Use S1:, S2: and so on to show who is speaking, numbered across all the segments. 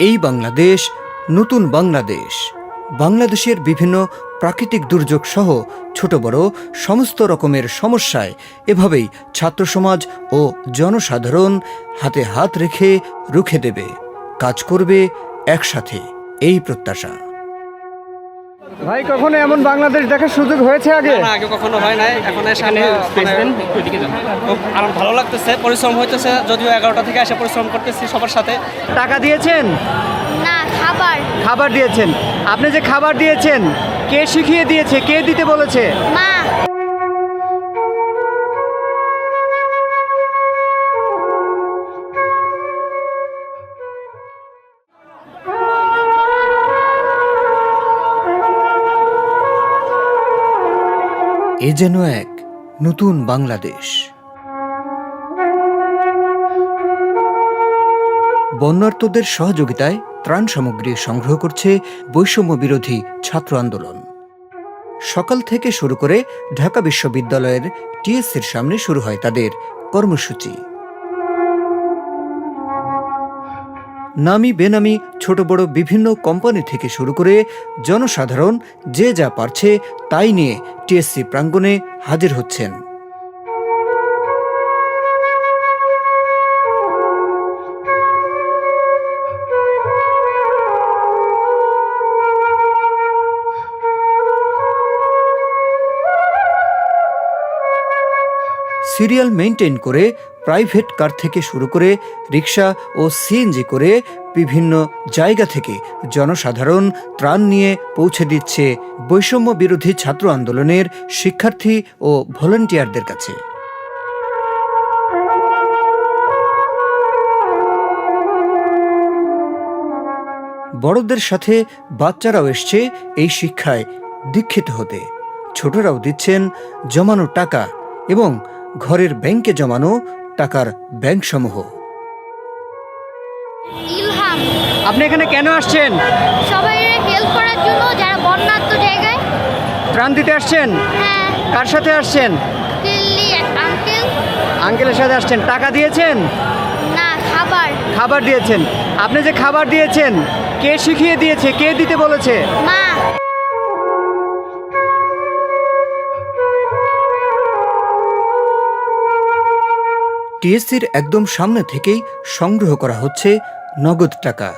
S1: এই বাংলাদেশ নতুন বাংলাদেশ। বাংলাদেশের বিভিন্ন প্রাকৃতিক দুর্যোগ সহ ছোট বড় সমস্ত রকমের সমস্যায় এভাবেই ছাত্র সমাজ ও জনসাধারণ হাতে হাত রেখে রুখে দেবে, কাজ করবে একসাথে, এই প্রত্যাশা।
S2: ভাই কখনো এমন বাংলাদেশ দেখার সুযোগ হয়েছে আগে?
S3: না আগে কখনো হয় নাই। এখন এখানে আমরা মানে খুব আরাম ভালো লাগতেছে পরিশ্রম হইতেছে যদিও এগারোটা থেকে এসে পরিশ্রম করতেছি সবার সাথে।
S2: টাকা দিয়েছেন?
S4: না খাবার।
S2: খাবার দিয়েছেন। আপনি যে খাবার দিয়েছেন কে শিখিয়ে দিয়েছে কে দিতে বলেছে?
S4: মা।
S1: এ যেন এক নতুন বাংলাদেশ। বন্যার্থদের সহযোগিতায় ত্রাণ সামগ্রী সংগ্রহ করছে বৈষম্য বিরোধী ছাত্র আন্দোলন। সকাল থেকে শুরু করে ঢাকা বিশ্ববিদ্যালয়ের টিএসসির সামনে শুরু হয় তাদের কর্মসূচি। নামি বেনামি ছোট বড় বিভিন্ন কোম্পানি থেকে শুরু করে জনসাধারণ যে যা পারছে তাই নিয়ে টিএসসি প্রাঙ্গণে হাজির হচ্ছেন। সিরিয়াল মেনটেন করে, প্রাইভেট কার থেকে শুরু করে রিক্সা ও সিএনজি করে বিভিন্ন জায়গা থেকে জনসাধারণ ত্রাণ নিয়ে পৌঁছে দিচ্ছে বৈষম্য বিরোধী ছাত্র আন্দোলনের শিক্ষার্থী ও ভলান্টিয়ারদের কাছে। বড়দের সাথে বাচ্চারাও এসছে এই শিক্ষায় দীক্ষিত হতে। ছোটরাও দিচ্ছেন জমানো টাকা এবং ঘরের ব্যাংকে জমানো টাকার ব্যাংকসমূহ।
S4: ইলহাম।
S2: আপনি এখানে কেন আসছেন?
S4: সবাই হেল্প করার জন্য যারা বন্যাত্ম জায়গায়।
S2: ত্রাণ দিতে আসছেন?
S4: হ্যাঁ।
S2: কার সাথে আসছেন?
S4: দিল্লি আঙ্কেল
S2: আঙ্কেলের সাথে আসছেন। টাকা দিয়েছেন?
S4: না খাবার।
S2: খাবার দিয়েছেন। আপনি যে খাবার দিয়েছেন কে শিখিয়ে দিয়েছে কে দিতে বলেছে?
S4: মা
S1: টিএসসির একদম সামনে থেকেই সংগ্রহ করা হচ্ছে নগদ টাকা।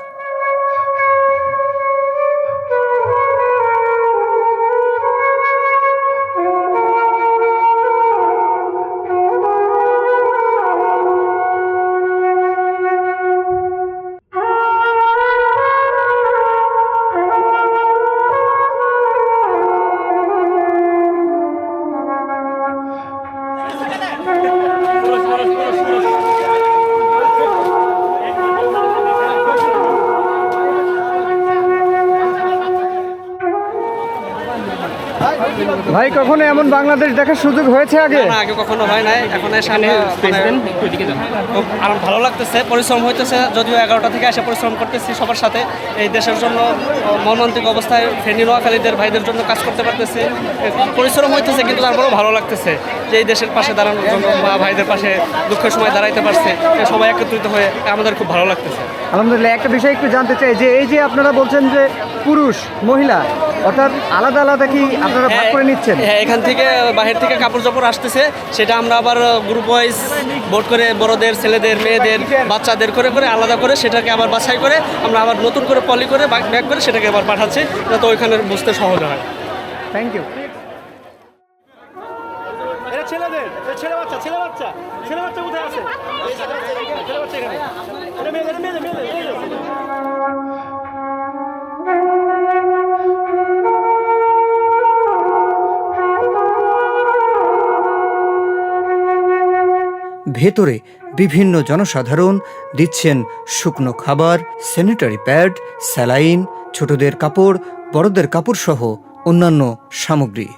S2: ভাই কখনো এমন বাংলাদেশ দেখার সুযোগ হয়েছে আগে?
S3: না আগে কখনো হয় নাই। এখন আমরা মানে খুব আরাম ভালো লাগতেছে পরিশ্রম হইতেছে। যদিও এগারোটা থেকে এসে পরিশ্রম করতেছি সবার সাথে। এই দেশের জন্য মর্মান্তিক অবস্থায় ফেনী নোয়াখালীদের ভাইদের জন্য কাজ করতে পারতেছি। পরিশ্রম হইতেছে কিন্তু তারপরেও ভালো লাগতেছে। যে এই দেশের পাশে দাঁড়ানোর জন্য বা ভাইদের পাশে দুঃখের সময় দাঁড়াইতে পারছে সবাই একত্রিত হয়ে আমাদের খুব ভালো লাগতেছে।
S2: আলহামদুলিল্লাহ একটা বিষয় একটু জানতে চাই যে এই যে আপনারা বলছেন যে পুরুষ মহিলা অর্থাৎ আলাদা আলাদা কি আপনারা ভাগ করে নিচ্ছেন?
S3: হ্যাঁ এখান থেকে বাহির থেকে কাপড় চোপড় আসতেছে সেটা আমরা আবার গ্রুপ ওয়াইজ ভোট করে বড়দের ছেলেদের মেয়েদের বাচ্চাদের করে করে আলাদা করে সেটাকে আবার বাছাই করে আমরা আবার নতুন করে পলি করে ব্যাগ করে সেটাকে আবার পাঠাচ্ছি যাতে ওইখানে বুঝতে সহজ হয়।
S2: থ্যাংক ইউ
S5: ছেলে বাচ্চা ছেলে বাচ্চা ছেলে বাচ্চা কোথায় আছে?
S1: ভেতরে বিভিন্ন জনসাধারণ দিচ্ছেন শুকনো খাবার স্যানিটারি প্যাড স্যালাইন, ছোটদের কাপড়, বড়দের কাপড় সহ অন্যান্য সামগ্রী।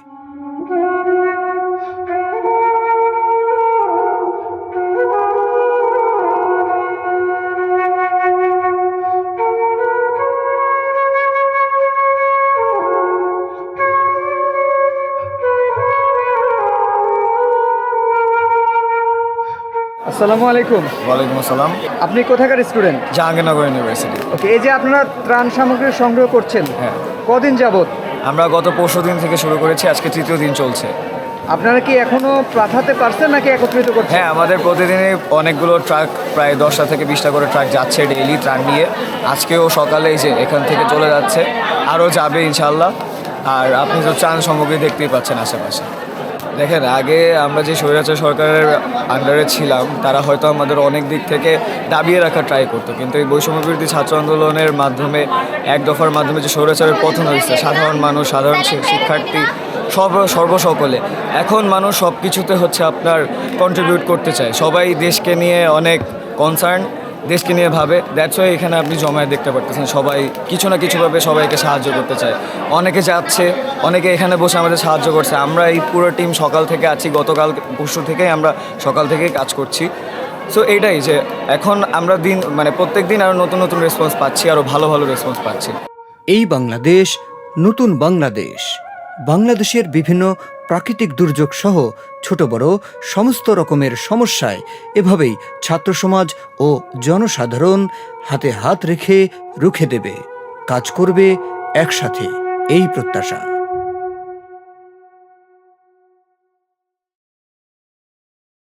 S2: আসসালামু আলাইকুম।
S6: ওয়ালাইকুম আসসালাম।
S2: আপনি কোথাকার স্টুডেন্ট?
S6: জাহাঙ্গীরনগর ইউনিভার্সিটি।
S2: ওকে এই যে আপনারা ত্রাণ সামগ্রী সংগ্রহ করছেন
S6: হ্যাঁ।
S2: কদিন যাবত
S6: আমরা গত পরশু দিন থেকে শুরু করেছি আজকে তৃতীয় দিন চলছে।
S2: আপনারা কি এখনও পাঠাতে পারছেন নাকি একত্রিত করছেন?
S6: হ্যাঁ আমাদের প্রতিদিনই অনেকগুলো ট্রাক প্রায় দশটা থেকে বিশটা করে ট্রাক যাচ্ছে ডেইলি ত্রাণ নিয়ে। আজকেও সকালে এই যে এখান থেকে চলে যাচ্ছে আরও যাবে ইনশাল্লাহ আর আপনি তো ত্রাণ সামগ্রী দেখতেই পাচ্ছেন আশেপাশে। দেখেন, আগে আমরা যে স্বৈরাচার সরকারের আন্ডারে ছিলাম, তারা হয়তো আমাদের অনেক দিক থেকে দাবিয়ে রাখার ট্রাই করতো, কিন্তু এই বৈষম্য বিরোধী ছাত্র আন্দোলনের মাধ্যমে, এক দফার মাধ্যমে যে স্বৈরাচারের পথন হয়েছে, সাধারণ মানুষ, সাধারণ শিক্ষার্থী, সব, সর্বসকলে, এখন মানুষ সব কিছুতে হচ্ছে আপনার কন্ট্রিবিউট করতে চায়। সবাই দেশকে নিয়ে অনেক কনসার্ন দেশকে নিয়ে ভাবে দ্যাটস ওয়াই এখানে আপনি জমায়েত দেখতে পারতেছেন, সবাই কিছু না কিছুভাবে সবাইকে সাহায্য করতে চায়। অনেকে যাচ্ছে অনেকে এখানে বসে আমাদের সাহায্য করছে। আমরা এই পুরো টিম সকাল থেকে আছি, গতকাল পরশু থেকেই আমরা সকাল থেকেই কাজ করছি। সো এইটাই যে এখন আমরা দিন মানে প্রত্যেক দিন আরও নতুন নতুন রেসপন্স পাচ্ছি আরও ভালো ভালো রেসপন্স পাচ্ছি।
S1: এই বাংলাদেশ, নতুন বাংলাদেশ। বাংলাদেশের বিভিন্ন প্রাকৃতিক দুর্যোগ সহ ছোট বড় সমস্ত রকমের সমস্যায় এভাবেই ছাত্র সমাজ ও জনসাধারণ হাতে হাত রেখে রুখে দেবে। কাজ করবে একসাথে, এই প্রত্যাশা।